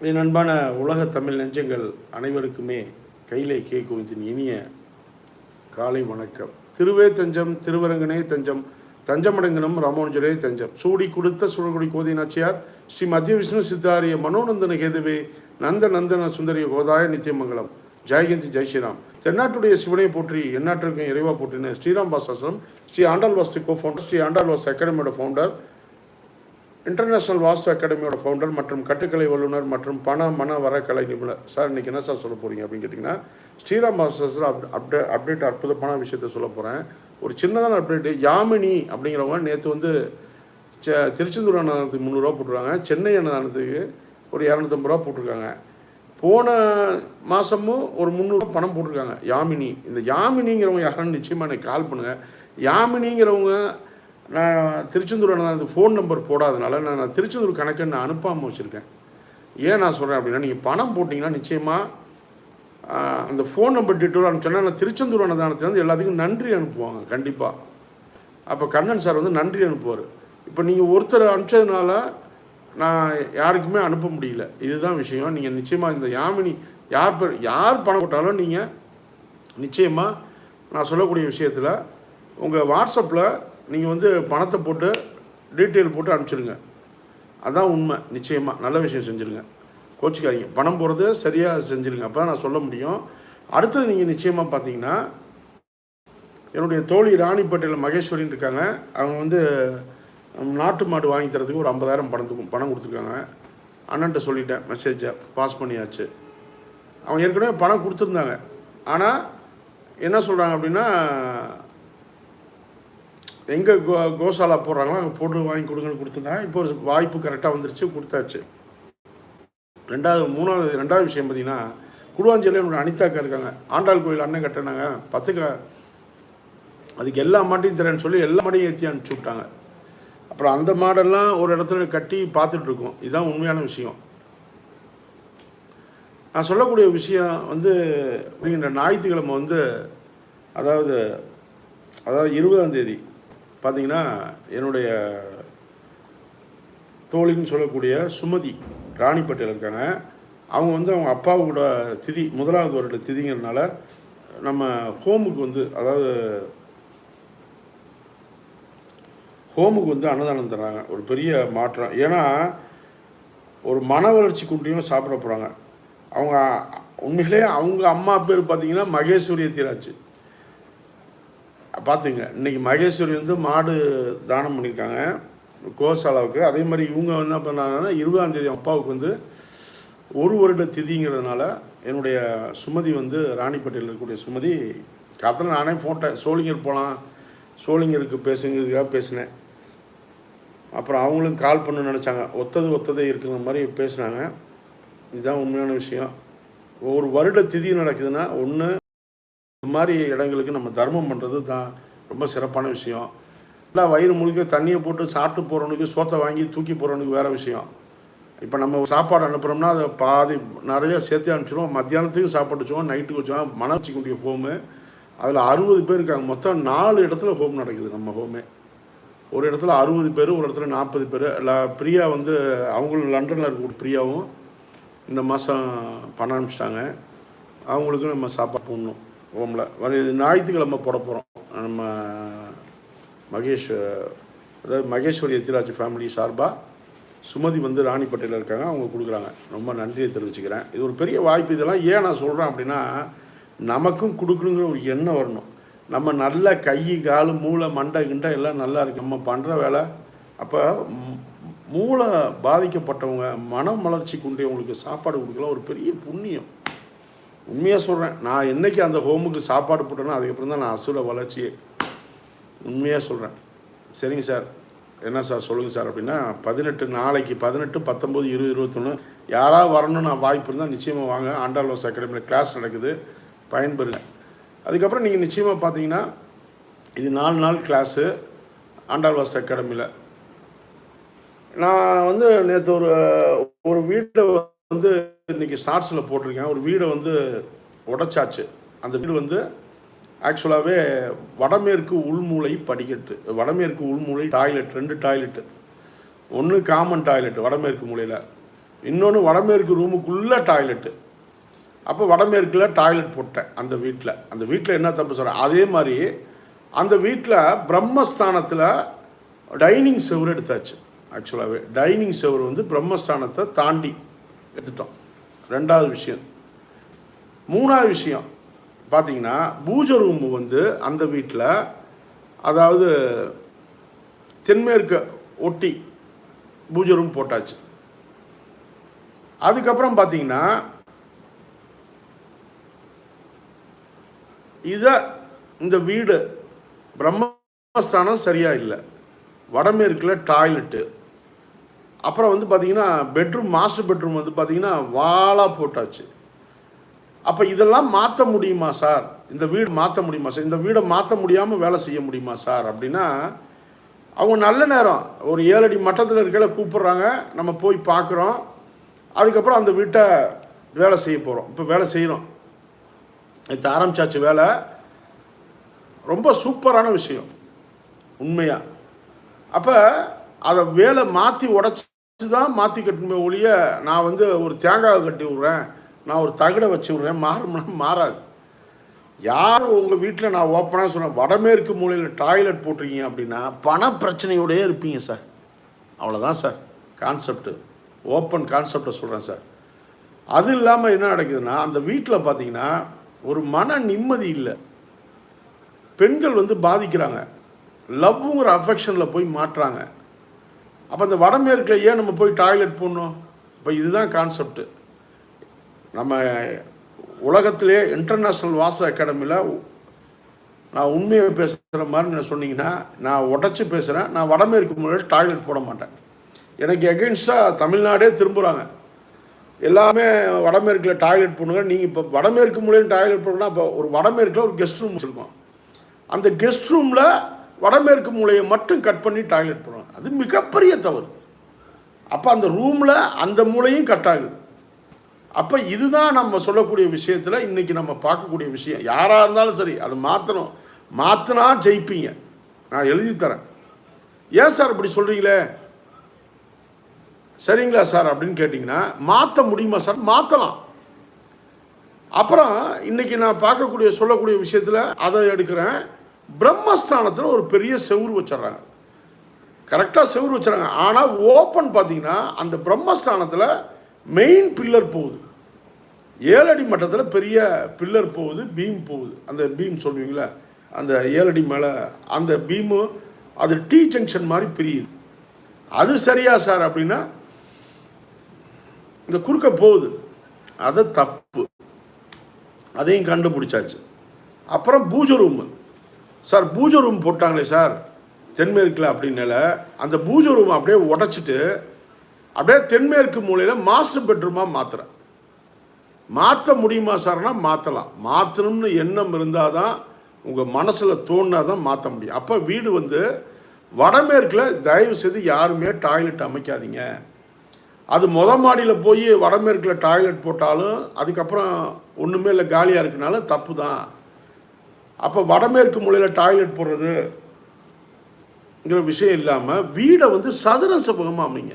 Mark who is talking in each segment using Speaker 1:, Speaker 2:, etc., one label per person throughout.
Speaker 1: என் அன்பான உலக தமிழ் நெஞ்சங்கள் அனைவருக்குமே கையிலே கே கோவிந்தின் இனிய காலை வணக்கம். திருவே தஞ்சம் திருவரங்கனே தஞ்சம் தஞ்சமடங்கனம் ராமானுஜரே தஞ்சம். சூடி கொடுத்த சுழகுடி கோதி நாச்சியார் ஸ்ரீ மத்திய விஷ்ணு சித்தாரிய மனோநந்தன கேதுவே நந்த நந்தன சுந்தரிய கோதாய நித்தியமங்கலம். ஜெயகந்தி ஜெய் ஸ்ரீராம். தென்னாட்டுடைய சிவனை போற்றி எந்நாட்டிற்கும் இறைவா போற்றின ஸ்ரீராம் பாசாசனம் Sri Andal Vastu co founder Sri Andal was அகாடமியோட ஃபவுண்டர் இன்டர்நேஷ்னல் வாஸ்து அகாடமியோட ஃபவுண்டர் மற்றும் கட்டுக்கலை வல்லுநர் மற்றும் பண மன கலை நிபுணர். சார் இன்னைக்கு என்ன சார் சொல்ல போகிறீங்க அப்படின்னு கேட்டிங்கன்னா ஸ்ரீராம் மாஸ்டர்ஸில் அப் அப்டேட் அப்டேட் அற்புதமான விஷயத்த சொல்ல போகிறேன் ஒரு சின்னதான அப்டேட்டு யாமினி அப்படிங்கிறவங்க நேற்று வந்து ச திருச்செந்தூர் அன்னதானத்துக்கு முந்நூறுரூவா போட்டுருக்காங்க. சென்னை அன்னதானத்துக்கு ஒரு இரநூத்தம்பது ரூபா போட்டிருக்காங்க. போன மாதமும் ஒரு முந்நூறுரூவா பணம் போட்டிருக்காங்க. யாமினி. இந்த யாமினிங்கிறவங்க யாருன்னு நிச்சயமாக எனக்கு கால் பண்ணுங்கள் யாமினிங்கிறவங்க நான் திருச்செந்தூர் அன்னதானத்துக்கு ஃபோன் நம்பர் போடாதனால நான் நான் திருச்செந்தூர் கணக்கு நான் அனுப்பாமல் வச்சுருக்கேன். ஏன் நான் சொல்கிறேன் அப்படின்னா நீங்கள் பணம் போட்டிங்கன்னா நிச்சயமாக அந்த ஃபோன் நம்பர் டீட்டெயில் அனுப்பிச்சோன்னா நான் திருச்செந்தூர் அன்னதானத்துலேருந்து எல்லாத்துக்கும் நன்றி அனுப்புவாங்க கண்டிப்பாக அப்போ கண்ணன் சார் வந்து நன்றி அனுப்புவார். இப்போ நீங்கள் ஒருத்தர் அனுப்பிச்சதுனால நான் யாருக்குமே அனுப்ப முடியல. இதுதான் விஷயம். நீங்கள் நிச்சயமாக இந்த யாமினி யார் பேர் யார் பணம் போட்டாலும் நீங்கள் நிச்சயமாக நான் சொல்லக்கூடிய விஷயத்தில் உங்கள் வாட்ஸ்அப்பில் நீங்கள் வந்து பணத்தை போட்டு டீட்டெயில் போட்டு அனுப்பிச்சிடுங்க அதான் உண்மை. நிச்சயமாக நல்ல விஷயம் செஞ்சுருங்க. கோச்சிக்காதீங்க. பணம் போகிறது சரியாக செஞ்சுருங்க. அப்போ தான் நான் சொல்ல முடியும். அடுத்தது நீங்கள் நிச்சயமாக பார்த்தீங்கன்னா என்னுடைய தோழி ராணிப்பேட்டையில் மகேஸ்வரின்னு இருக்காங்க. அவங்க வந்து நாட்டு மாடு வாங்கி தரதுக்கு ஒரு ஐம்பதாயிரம் பணத்துக்கும் பணம் கொடுத்துருக்காங்க. அண்ணன்ட்ட சொல்லிட்டேன். மெசேஜை பாஸ் பண்ணியாச்சு. அவங்க ஏற்கனவே பணம் கொடுத்துருந்தாங்க. ஆனால் என்ன சொல்கிறாங்க அப்படின்னா எங்கே கோ கோசாலா போடுறாங்களோ அங்கே போட்டு வாங்கி கொடுங்கன்னு கொடுத்துருந்தாங்க இப்போ ஒரு வாய்ப்பு கரெக்டாக வந்துருச்சு கொடுத்தாச்சு. ரெண்டாவது மூணாவது ரெண்டாவது விஷயம் பார்த்தீங்கன்னா குடுவாஞ்சேரியில் என்னோட அனிதாக்கா இருக்காங்க. ஆண்டாள் கோயில் அண்ணன் கட்டினாங்க. பத்துக்க அதுக்கு எல்லா மாட்டையும் தரேன்னு சொல்லி எல்லா மாட்டையும் ஏற்றி அனுப்பிச்சி விட்டாங்க. அப்புறம் அந்த மாடெல்லாம் ஒரு இடத்துல கட்டி பார்த்துட்டு இருக்கோம். இதுதான் உண்மையான விஷயம். நான் சொல்லக்கூடிய விஷயம் வந்து அப்படிங்கிற ஞாயிற்றுக்கிழமை வந்து அதாவது அதாவது இருபதாம் தேதி பார்த்தீங்கன்னா என்னுடைய தோழின்னு சொல்லக்கூடிய சுமதி ராணிப்பேட்டையில் இருக்காங்க. அவங்க வந்து அவங்க அப்பாவோட திதி முதலாவது வருட திதிங்கிறதுனால நம்ம ஹோமுக்கு வந்து அதாவது ஹோமுக்கு வந்து அன்னதானம் தர்றாங்க. ஒரு பெரிய மாற்றம். ஏன்னா ஒரு மன வளர்ச்சி குன்றியும் சாப்பிட போகிறாங்க அவங்க உண்மையிலே அவங்க அம்மா பேர் பார்த்தீங்கன்னா மகேஸ்வரிய தீராச்சு பார்த்துங்க இன்னைக்கு மகேஸ்வரி வந்து மாடு தானம் பண்ணியிருக்காங்க கோசாலாவுக்கு. அதே மாதிரி இவங்க வந்து என்ன பண்ணாங்கன்னா இருபதாந்தேதி அப்பாவுக்கு வந்து ஒரு வருட திதிங்கிறதுனால என்னுடைய சுமதி வந்து ராணிப்பேட்டையில் இருக்கக்கூடிய சுமதி காத்தில் நானே போட்டேன் சோளிங்கர் போகலாம் சோளிங்கருக்கு பேசுங்கிறதுக்காக பேசினேன். அப்புறம் அவங்களும் கால் பண்ண நினச்சாங்க. ஒத்தது ஒத்ததே இருக்கிற மாதிரி பேசுனாங்க. இதுதான் உண்மையான விஷயம். ஒரு வருட திதி நடக்குதுன்னா ஒன்று இது மாதிரி இடங்களுக்கு நம்ம தர்மம் பண்ணுறது தான் ரொம்ப சிறப்பான விஷயம். இல்லை வயிறு முழுக்க தண்ணியை போட்டு சாப்பிட்டு போகிறவனுக்கு சோத்தை வாங்கி தூக்கி போகிறவனுக்கு வேறு விஷயம். இப்போ நம்ம சாப்பாடு அனுப்புகிறோம்னா அதை பாதி நிறையா சேர்த்து அனுப்பிச்சிடுவோம் மத்தியானத்துக்கு சாப்பாடு வச்சுவோம் நைட்டுக்கு வச்சுவோம் மனவச்சி கூடிய ஹோமு அதில் அறுபது பேர் இருக்காங்க. மொத்தம் நாலு இடத்துல ஹோம் நடக்குது நம்ம ஹோமே ஒரு இடத்துல அறுபது பேர் ஒரு இடத்துல நாற்பது பேர். இல்லை பிரியா வந்து அவங்களும் லண்டனில் இருக்கக்கூடிய பிரியாவும் இந்த மாதம் பண்ண ஆரம்பிச்சிட்டாங்க. அவங்களுக்கும் நம்ம சாப்பாடு போடணும். ஹோமில் வர இது ஞாயிற்றுக்கிழமை போட போகிறோம் நம்ம மகேஷ் அதாவது மகேஸ்வரி எத்திராஜ் ஃபேமிலி சார்பாக சுமதி வந்து ராணிப்பேட்டையில் இருக்காங்க. அவங்க கொடுக்குறாங்க. ரொம்ப நன்றியை தெரிவிச்சுக்கிறேன். இது ஒரு பெரிய வாய்ப்பு. இதெல்லாம் ஏன் நான் சொல்கிறேன் அப்படின்னா நமக்கும் கொடுக்கணுங்கிற ஒரு எண்ணம் வரணும். நம்ம நல்ல கை கால் மூளை மண்டை கிண்டை எல்லாம் நல்லா இருக்கு. நம்ம பண்ணுற வேலை அப்போ மூளை பாதிக்கப்பட்டவங்க மனம் மலர்ச்சி குன்றியவங்களுக்கு சாப்பாடு கொடுக்கலாம். ஒரு பெரிய புண்ணியம். உண்மையாக சொல்கிறேன் நான் என்னைக்கு அந்த ஹோமுக்கு சாப்பாடு போட்டேனோ அதுக்கப்புறம் தான் நான் அசுர வளர்ச்சியே. உண்மையாக சொல்கிறேன் சரிங்க சார் என்ன சார் சொல்லுங்கள் சார் அப்படின்னா பதினெட்டு நாளைக்கு பதினெட்டு பத்தொம்போது இருபது இருபத்தொன்று யாராவது வரணும்னு நான் வாய்ப்பு இருந்தால் நிச்சயமாக வாங்க. ஆண்டாள்வாஸ் அகாடமியில் கிளாஸ் நடக்குது. பயன்பெறுங்க. அதுக்கப்புறம் நீங்கள் நிச்சயமாக பார்த்தீங்கன்னா இது நாலு நாள் கிளாஸு ஆண்டாள்வாஸ் அகாடமியில் நான் வந்து நேற்று ஒரு ஒரு வீட்டை வந்து இன்றைக்கி ஷார்ட்ஸில் போட்டிருக்கேன். ஒரு வீடை வந்து உடைச்சாச்சு. அந்த வீடு வந்து ஆக்சுவலாகவே வடமேற்கு உள்மூலை படிக்கட்டு. வடமேற்கு உள்மூலை டாய்லெட் ரெண்டு டாய்லெட்டு ஒன்று காமன் டாய்லெட் வடமேற்கு மூலையில். இன்னொன்று வடமேற்கு ரூமுக்குள்ளே டாய்லெட்டு அப்போ வடமேற்கில் டாய்லெட் போட்டேன் அந்த வீட்டில் அந்த வீட்டில் என்ன தப்பு சொல்கிறேன் அதே மாதிரி அந்த வீட்டில் பிரம்மஸ்தானத்தில் டைனிங் செவர் எடுத்தாச்சு. ஆக்சுவலாகவே டைனிங் செவர் வந்து பிரம்மஸ்தானத்தை தாண்டி எடுத்துட்டோம். ரெண்டாவது விஷயம். மூணாவது விஷயம். பார்த்தீங்கன்னா பூஜை ரூம் வந்து அந்த வீட்டில் அதாவது தென்மேற்கு ஒட்டி பூஜை ரூம் போட்டாச்சு. அதுக்கப்புறம் பார்த்தீங்கன்னா இதை இந்த வீடு பிரம்மஸ்தானம் சரியாக இல்லை. வடமேற்கில் டாய்லெட்டு அப்புறம் வந்து பார்த்திங்கன்னா பெட்ரூம் மாஸ்டர் பெட்ரூம் வந்து பார்த்திங்கன்னா வாலாக போட்டாச்சு. அப்போ இதெல்லாம் மாற்ற முடியுமா சார்? இந்த வீடு மாற்ற முடியுமா சார்? இந்த வீடை மாற்ற முடியாமல் வேலை செய்ய முடியுமா சார்? அப்படின்னா அவங்க நல்ல நேரம். ஒரு ஏழடி மட்டத்தில் இருக்கையில கூப்பிட்றாங்க. நம்ம போய் பார்க்குறோம் அதுக்கப்புறம் அந்த வீட்டை வேலை செய்ய போகிறோம் இப்போ வேலை செய்கிறோம் இது ஆரம்பிச்சாச்சு வேலை. ரொம்ப சூப்பரான விஷயம். உண்மையாக அப்போ அதை வேலை மாற்றி உடச்சி தான் மாற்றி கட்டணுமே ஒழிய நான் வந்து ஒரு தேங்காவை கட்டி விட்றேன். நான் ஒரு தகடை வச்சு விட்றேன். மாறும்னா மாறாது. யார் உங்கள் வீட்டில் நான் ஓப்பனாக சொன்னேன் வடமேற்கு மூலையில் டாய்லெட் போட்டிருக்கீங்க அப்படின்னா பண பிரச்சனையோடயே இருப்பீங்க சார். அவ்வளோதான் சார். கான்செப்ட்டு ஓப்பன் கான்செப்டை சொல்கிறேன் சார். அது இல்லாமல் என்ன நடக்குதுன்னா அந்த வீட்டில் பார்த்தீங்கன்னா ஒரு மன நிம்மதி இல்லை. பெண்கள் வந்து பாதிக்கிறாங்க. லவ்வுங்கிற அஃபெக்ஷனில் போய் மாட்டுறாங்க அப்போ அந்த வடமேற்கில் ஏன் நம்ம போய் டாய்லெட் போடணும்? இப்போ இதுதான் கான்செப்ட்டு நம்ம உலகத்திலே இன்டர்நேஷ்னல் வாச அகாடமியில் நான் உண்மையை பேசுகிற மாதிரி நான் சொன்னீங்கன்னா நான் உடச்சி பேசுகிறேன் நான் வடமேற்கு முறையில் டாய்லெட் போட மாட்டேன். எனக்கு எகெயின்ஸ்டாக தமிழ்நாடே திரும்புகிறாங்க எல்லாமே வடமேற்கில் டாய்லெட் போடுங்க. நீங்கள் இப்போ வடமேற்கு முறையில் டாய்லெட் போடணும்னா இப்போ ஒரு வடமேற்கில் ஒரு கெஸ்ட் ரூம் வச்சுருக்கோம். அந்த கெஸ்ட் ரூமில் வடமேற்கு மூலையை மட்டும் கட் பண்ணி டாய்லெட் போடுவாங்க. அது மிகப்பெரிய தவறு. அப்போ அந்த ரூமில் அந்த மூலையும் கட் ஆகுது. அப்போ இதுதான் நம்ம சொல்லக்கூடிய விஷயத்தில் இன்றைக்கி நம்ம பார்க்கக்கூடிய விஷயம். யாராக இருந்தாலும் சரி அது மாற்றணும் மாற்றினா ஜெயிப்பீங்க. நான் எழுதி தரேன். ஏன் சார் இப்படி சொல்கிறீங்களே சரிங்களா சார் அப்படின்னு கேட்டிங்கன்னா மாற்ற முடியுமா சார்? மாற்றலாம் அப்புறம் இன்றைக்கி நான் பார்க்கக்கூடிய சொல்லக்கூடிய விஷயத்தில் அதை எடுக்கிறேன். பிரம்மஸ்தானத்தில் ஒரு பெரிய செவுரு வச்சிட்றாங்க. கரெக்டாக செவுரு வச்சுறாங்க ஆனால் ஓப்பன் பார்த்தீங்கன்னா அந்த பிரம்மஸ்தானத்தில் மெயின் பில்லர் போகுது. ஏழடி மட்டத்தில் பெரிய பில்லர் போகுது பீம் போகுது. அந்த பீம் சொல்லுவீங்களே அந்த ஏழடி மேலே அந்த பீமு அது டி ஜங்ஷன் மாதிரி பிரியுது. அது சரியா சார் அப்படின்னா இந்த குறுக்க போகுது. அது தப்பு. அதையும் கண்டுபிடிச்சாச்சு. அப்புறம் பூஜை ரூமு சார் பூஜை ரூம் போட்டாங்களே சார். தென்மேற்கில் அப்படின்னால அந்த பூஜை ரூம் அப்படியே உடச்சிட்டு அப்படியே தென்மேற்கு மூலையில் மாஸ்டர் பெட்ரூமாக மாற்றுறேன் மாற்ற முடியுமா சார்னா மாற்றலாம் மாற்றணும்னு எண்ணம் இருந்தால் தான் உங்கள் மனசில் தோணுனா தான் மாற்ற முடியும். அப்போ வீடு வந்து வடமேற்கில் தயவு செய்து யாருமே டாய்லெட் அமைக்காதீங்க. அது மொத மாடியில் போய் வடமேற்கில் டாய்லெட் போட்டாலும் அதுக்கப்புறம் ஒன்றுமே இல்லை காலியாக இருக்குனாலும் தப்பு தான் அப்போ வடமேற்கு மூலையில் டாய்லெட் போடுறதுங்கிற விஷயம் இல்லாமல் வீடை வந்து சதுர செவ்வகமாக அமைங்க.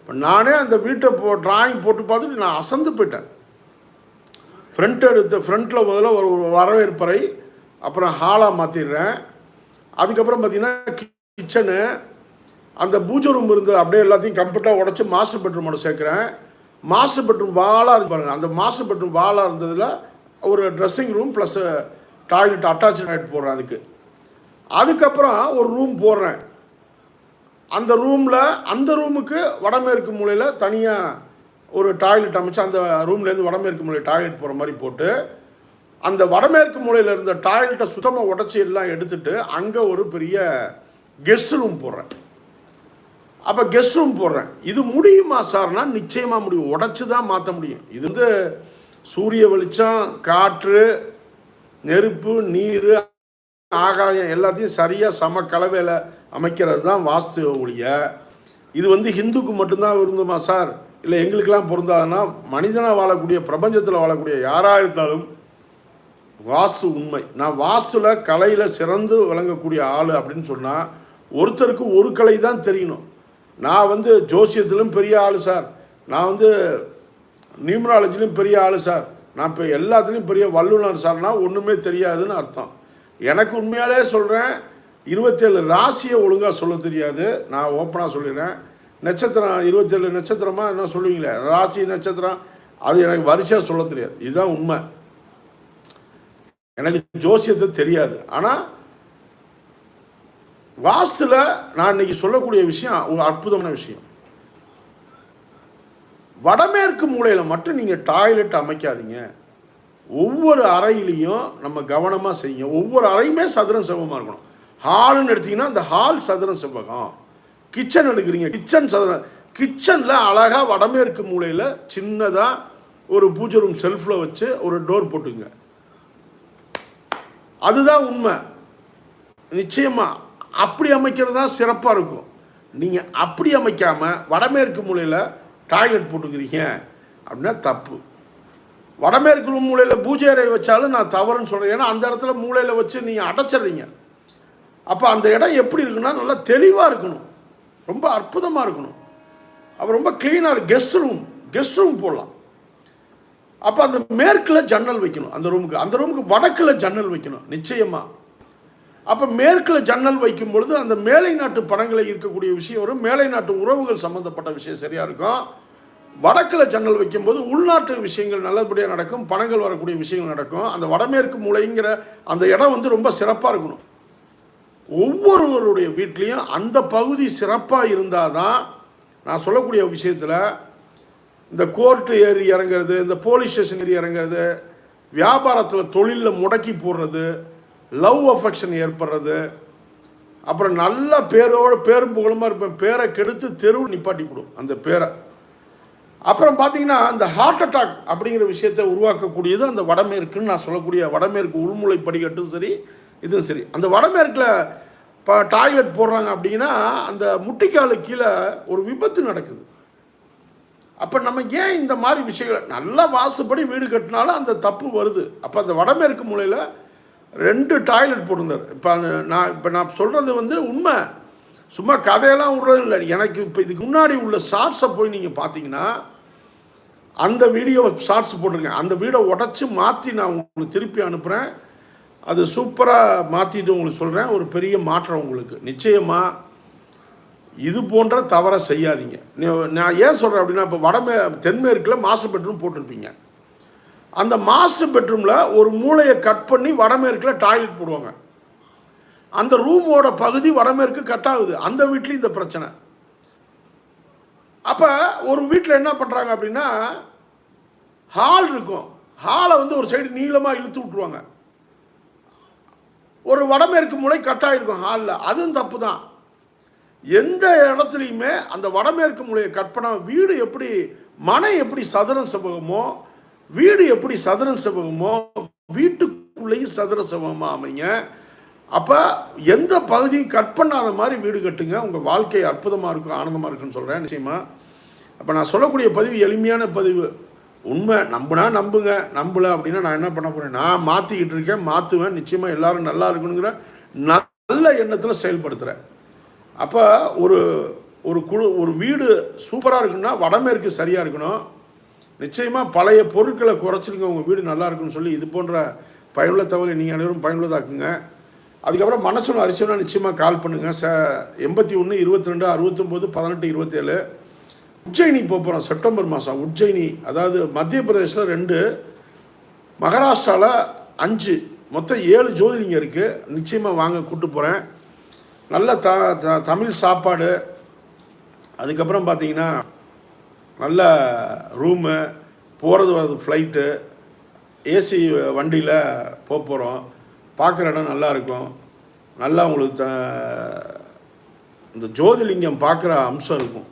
Speaker 1: இப்போ நானே அந்த வீட்டை போ டிராயிங் போட்டு பார்த்துட்டு நான் அசந்து போயிட்டேன். ஃப்ரண்ட் எடுத்து ஃப்ரண்ட்டில் முதல்ல ஒரு ஒரு வரவேற்பறை அப்புறம் ஹாலாக மாற்றிடுறேன் அதுக்கப்புறம் பார்த்தீங்கன்னா கிச்சனு அந்த பூஜை ரூம் இருந்து அப்படியே எல்லாத்தையும் கம்ப்ளீட்டாக உடச்சி மாஸ்டர் பெட்ரூமோட சேர்க்குறேன். மாஸ்டர் பெட்ரூம் வாலாக இருந்து பாருங்கள் அந்த மாஸ்டர் பெட்ரூம் வாலாக இருந்ததில் ஒரு dressing room plus toilet attach toilet போடுறேன் அதுக்கு. அதுக்கப்புறம் ஒரு ரூம் போடுறேன். அந்த ரூமில் அந்த ரூமுக்கு வடமேற்கு மூலையில் தனியாக ஒரு டாய்லெட் அமைச்சு அந்த ரூம்லேருந்து வடமேற்கு மூலை டாய்லெட் போகிற மாதிரி போட்டு அந்த வடமேற்கு மூலையில் இருந்த டாய்லெட்டை சுத்தமாக உடச்சி எல்லாம் எடுத்துட்டு அங்கே ஒரு பெரிய கெஸ்ட் ரூம் போடுறேன். அப்போ கெஸ்ட் ரூம் போடுறேன். இது முடியுமா சார்னா நிச்சயமாக முடியும். உடச்சி தான் மாற்ற முடியும். இது வந்து சூரிய வெளிச்சம் காற்று நெருப்பு நீர் ஆகாயம் எல்லாத்தையும் சரியாக சம கலவையில் அமைக்கிறது தான் வாஸ்து ஒழிய. இது வந்து ஹிந்துக்கு மட்டும்தான் விருந்துமா சார்? இல்லை எங்களுக்கெல்லாம் பொருந்தாதுன்னா மனிதனாக வாழக்கூடிய பிரபஞ்சத்தில் வாழக்கூடிய யாராக இருந்தாலும் வாஸ்து உண்மை. நான் வாஸ்துவில் கலையில் சிறந்து விளங்கக்கூடிய ஆள் அப்படின்னு சொன்னால் ஒருத்தருக்கு ஒரு கலை தான் தெரியணும். நான் வந்து ஜோசியத்திலும் பெரிய ஆள் சார். நான் வந்து நியூமராலஜிலும் பெரிய ஆள் சார். நான் இப்போ எல்லாத்துலேயும் பெரிய வல்லுநர் சார்னா ஒன்றுமே தெரியாதுன்னு அர்த்தம். எனக்கு உண்மையாலே சொல்கிறேன் இருபத்தேழு ராசியை ஒழுங்காக சொல்ல தெரியாது. நான் ஓப்பனாக சொல்லிடுறேன். நட்சத்திரம் இருபத்தேழு நட்சத்திரமா என்ன சொல்லுவீங்களே? ராசி நட்சத்திரம் அது எனக்கு வரிசையாக சொல்ல தெரியாது. இதுதான் உண்மை. எனக்கு ஜோசியத்தை தெரியாது. ஆனால் வாஸ்துல நான் இன்னைக்கு சொல்லக்கூடிய விஷயம் ஒரு அற்புதமான விஷயம். வடமேற்கு மூலையில் மட்டும் நீங்கள் டாய்லெட் அமைக்காதீங்க. ஒவ்வொரு அறையிலையும் நம்ம கவனமாக செய்யுங்க. ஒவ்வொரு அறையுமே சதுரம் செவ்வமாக இருக்கணும். ஹால்னு எடுத்தீங்கன்னா அந்த ஹால் சதுரம் செவ்வகம் கிச்சன் எடுக்கிறீங்க. கிச்சன் சதுரம். கிச்சனில் அழகாக வடமேற்கு மூலையில் சின்னதாக ஒரு பூஜை ரூம் செல்ஃபில் வச்சு ஒரு டோர் போட்டுங்க. அதுதான் உண்மை. நிச்சயமாக அப்படி அமைக்கிறது தான் சிறப்பாக இருக்கும். நீங்கள் அப்படி அமைக்காமல் வடமேற்கு மூலையில் டாய்லெட் போட்டுக்கிறீங்க அப்படின்னா தப்பு. வடமேற்கு ரூம் மூலையில் பூஜை அறை வச்சாலும் நான் தவறுன்னு சொல்கிறேன் ஏன்னா அந்த இடத்துல மூலையில் வச்சு நீங்கள் அடைச்சிடுறீங்க. அப்போ அந்த இடம் எப்படி இருக்குன்னா நல்லா தெளிவாக இருக்கணும். ரொம்ப அற்புதமாக இருக்கணும். அப்போ ரொம்ப க்ளீனாக இருக்கும் கெஸ்ட் ரூம் கெஸ்ட் ரூம் போடலாம். அப்போ அந்த மேற்கில் ஜன்னல் வைக்கணும். அந்த ரூமுக்கு அந்த ரூமுக்கு வடக்கில் ஜன்னல் வைக்கணும். நிச்சயமாக அப்போ மேற்கில் ஜன்னல் வைக்கும் பொழுது அந்த மேலை நாட்டு படங்களில் இருக்கக்கூடிய விஷயம் வரும். மேலை நாட்டு உறவுகள் சம்மந்தப்பட்ட விஷயம் சரியாக இருக்கும். வடக்கில் ஜன்னல் வைக்கும்போது உள்நாட்டு விஷயங்கள் நல்லபடியாக நடக்கும். பணங்கள் வரக்கூடிய விஷயங்கள் நடக்கும். அந்த வடமேற்கு மூலைங்கிற அந்த இடம் வந்து ரொம்ப சிறப்பாக இருக்கணும். ஒவ்வொருவருடைய வீட்லேயும் அந்த பகுதி சிறப்பாக இருந்தால் தான் நான் சொல்லக்கூடிய விஷயத்தில் இந்த கோர்ட்டு ஏறி இறங்குறது இந்த போலீஸ் ஸ்டேஷன் ஏறி இறங்குறது வியாபாரத்தில் தொழிலில் முடக்கி போடுறது லவ் அஃபெக்ஷன் ஏற்படுறது. அப்புறம் நல்ல பேரோட பேரும் புகழுமா இருப்பேன். பேரை கெடுத்து தெருவு நிப்பாட்டிவிடும் அந்த பேரை. அப்புறம் பார்த்தீங்கன்னா அந்த ஹார்ட் அட்டாக் அப்படிங்கிற விஷயத்தை உருவாக்கக்கூடியது அந்த வடமேற்குன்னு நான் சொல்லக்கூடிய வடமேற்கு உள்முளை படிக்கட்டும் சரி இதுவும் சரி. அந்த வடமேற்கில் இப்போ டாய்லெட் போடுறாங்க அப்படின்னா அந்த முட்டிக்காலு கீழே ஒரு விபத்து நடக்குது. அப்போ நம்ம ஏன் இந்த மாதிரி விஷயங்கள் நல்லா வாசுப்படி வீடு கட்டினாலும் அந்த தப்பு வருது. அப்போ அந்த வடமேற்கு மூலையில் ரெண்டு டாய்லெட் போட்டிருந்தார். இப்போ அந்த நான் இப்போ நான் சொல்கிறது வந்து உண்மை. சும்மா கதையெல்லாம் விடுறது இல்லை. எனக்கு இப்போ இதுக்கு முன்னாடி உள்ள ஷார்ட்ஸை போய் நீங்கள் பார்த்தீங்கன்னா அந்த வீடியோ ஷார்ட்ஸ் போட்டிருக்கேன். அந்த வீடை உடச்சி மாற்றி நான் உங்களுக்கு திருப்பி அனுப்புகிறேன் அது சூப்பராக மாற்றிட்டு உங்களுக்கு சொல்கிறேன் ஒரு பெரிய மாற்றம் உங்களுக்கு. நிச்சயமாக இது போன்ற தவறை செய்யாதீங்க. நீ- நான் ஏன் சொல்கிறேன் அப்படின்னா இப்போ வடமே தென்மேற்கில் மாஸ்டர் பெட்ரூம் போட்டிருப்பீங்க. அந்த மாஸ்டர் பெட்ரூமில் ஒரு மூளையை கட் பண்ணி வடமேற்கில் டாய்லெட் போடுவாங்க. அந்த ரூமோட பகுதி வடமேற்கு கட் ஆகுது. அந்த வீட்லேயும் இந்த பிரச்சனை. அப்போ ஒரு வீட்டில் என்ன பண்ணுறாங்க அப்படின்னா ஹால் இருக்கும். ஹாலை வந்து ஒரு சைடு நீளமாக இழுத்து விட்ருவாங்க ஒரு வடமேற்கு மூலை கட் ஆகிருக்கும் ஹாலில் அதுவும் தப்பு தான் எந்த இடத்துலையுமே அந்த வடமேற்கு மூலையை கட் பண்ண வீடு எப்படி மனை எப்படி சதுரம் செவ்வகமோ வீடு எப்படி சதுர செவகமோ வீட்டுக்குள்ளேயும் சதுர செவகமாக அமைங்க. அப்போ எந்த பகுதியும் கட் பண்ணாத மாதிரி வீடு கட்டுங்க. உங்கள் வாழ்க்கை அற்புதமாக இருக்கும் ஆனந்தமாக இருக்குன்னு சொல்கிறேன் நிச்சயமா. அப்போ நான் சொல்லக்கூடிய பதிவு எளிமையான பதிவு. உண்மை நம்புனா நம்புங்க. நம்பல அப்படின்னா நான் என்ன பண்ண போகிறேன் நான் மாற்றிக்கிட்டு இருக்கேன் மாற்றுவேன் நிச்சயமாக எல்லோரும் நல்லா இருக்கணுங்கிற நல்ல எண்ணத்தில் செயல்படுத்துகிறேன் அப்போ ஒரு ஒரு குழு ஒரு வீடு சூப்பராக இருக்குன்னா வடமேற்கு சரியாக இருக்கணும். நிச்சயமாக பழைய பொருட்களை குறைச்சிருங்க உங்கள் வீடு நல்லா இருக்குன்னு சொல்லி இது போன்ற பயனுள்ள தகவலை நீங்கள் அனைவரும் பயனுள்ளதாக்குங்க. அதுக்கப்புறம் மனசுன்னு அரிசனா நிச்சயமாக கால் பண்ணுங்கள் ச எண்பத்தி ஒன்று இருபத்தி ரெண்டு அறுபத்தொம்போது பதினெட்டு இருபத்தேழு. உஜ்ஜயினி போக போகிறோம் செப்டம்பர் மாதம் உஜ்ஜயினி. அதாவது மத்திய பிரதேசில் ரெண்டு மகாராஷ்டிராவில் அஞ்சு. மொத்தம் ஏழு ஜோதிலிங்கம் இருக்குது நிச்சயமாக வாங்க கூப்பிட்டு போகிறேன் நல்ல த- தமிழ் சாப்பாடு. அதுக்கப்புறம் பார்த்தீங்கன்னா நல்ல ரூமு போகிறது வர்றது ஃப்ளைட்டு ஏசி வண்டியில் போக போகிறோம் பார்க்குற இடம் நல்லா இருக்கும். நல்லா உங்களுக்கு த இந்த ஜோதிலிங்கம் பார்க்குற அம்சம் இருக்கும்.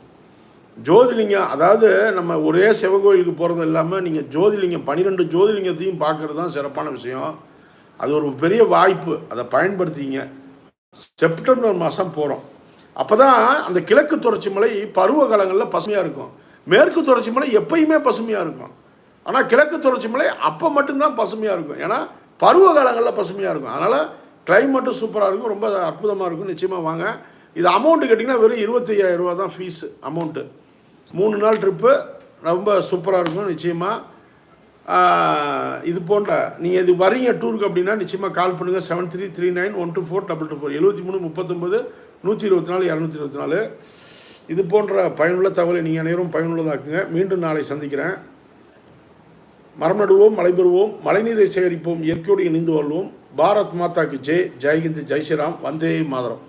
Speaker 1: ஜோதிலிங்கம் அதாவது நம்ம ஒரே சிவகோயிலுக்கு போகிறது இல்லாமல் நீங்கள் ஜோதிலிங்கம் பன்னிரெண்டு ஜோதிலிங்கத்தையும் பார்க்குறது தான் சிறப்பான விஷயம். அது ஒரு பெரிய வாய்ப்பு. அதை பயன்படுத்திங்க செப்டம்பர் மாதம் போகிறோம் அப்போ தான் அந்த கிழக்கு தொடர்ச்சி மலை பருவ காலங்களில் பசுமையாக இருக்கும். மேற்கு தொடர்ச்சி மலை எப்பயுமே பசுமையாக இருக்கும். ஆனால் கிழக்கு தொடர்ச்சி மலை அப்போ மட்டும்தான் பசுமையாக இருக்கும். ஏன்னா பருவ காலங்களில் பசுமையாக இருக்கும். அதனால் கிளைமேட்டும் சூப்பராக இருக்கும். ரொம்ப அற்புதமாக இருக்கும். நிச்சயமாக வாங்க. இது அமௌண்ட்டு கேட்டிங்கன்னா வெறும் இருபத்தையாயிரம் ரூபா தான் ஃபீஸு அமௌண்ட்டு மூணு நாள் ட்ரிப்பு ரொம்ப சூப்பராக இருக்கும். நிச்சயமாக இது போன்ற நீங்கள் இது வரீங்க டூருக்கு அப்படின்னா நிச்சயமாக கால் பண்ணுங்கள் seven three three nine one two four double two four எழுபத்தி மூணு முப்பத்தொம்பது நூற்றி இருபத்தி நாலு இரநூத்தி இருபத்தி நாலு. இது போன்ற பயனுள்ள தகவலை நீங்கள் அனைவரும் பயனுள்ளதாக்குங்க. மீண்டும் நாளை சந்திக்கிறேன். மரம் நடுவோம் மழை பெறுவோம் மழைநீரை சேகரிப்போம் இயற்கையோடு இணைந்து வாழ்வோம். பாரத் மாதாக்கு ஜெய் ஜெய்ஹிந்த் ஜெய் ஸ்ரீராம். வந்தே மாதரம்.